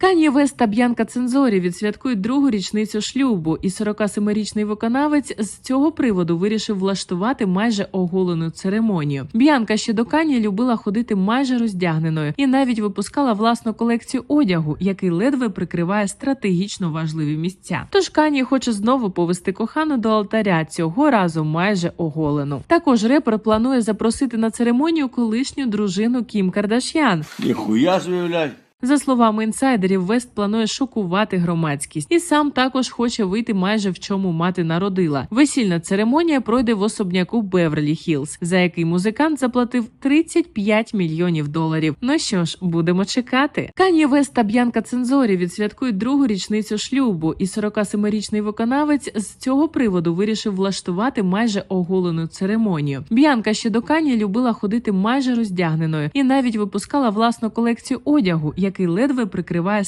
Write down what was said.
Кан'є Вест та Б'янка Цензорі відсвяткують другу річницю шлюбу, і 47-річний виконавець з цього приводу вирішив влаштувати майже оголену церемонію. Б'янка ще до Кан'є любила ходити майже роздягненою і навіть випускала власну колекцію одягу, який ледве прикриває стратегічно важливі місця. Тож Кан'є хоче знову повести кохану до алтаря цього разу майже оголену. Також репер планує запросити на церемонію колишню дружину Кім Кардаш'ян. Ніхуя блядь. За словами інсайдерів, Вест планує шокувати громадськість і сам також хоче вийти майже в чому мати народила. Весільна церемонія пройде в особняку Беверлі Хілз, за який музикант заплатив 35 мільйонів доларів. Ну що ж, будемо чекати. Кан'є Вест та Б'янка Цензорі відсвяткують другу річницю шлюбу, і 47-річний виконавець з цього приводу вирішив влаштувати майже оголену церемонію. Б'янка ще до Кан'є любила ходити майже роздягненою і навіть випускала власну колекцію одягу, який ледве прикриває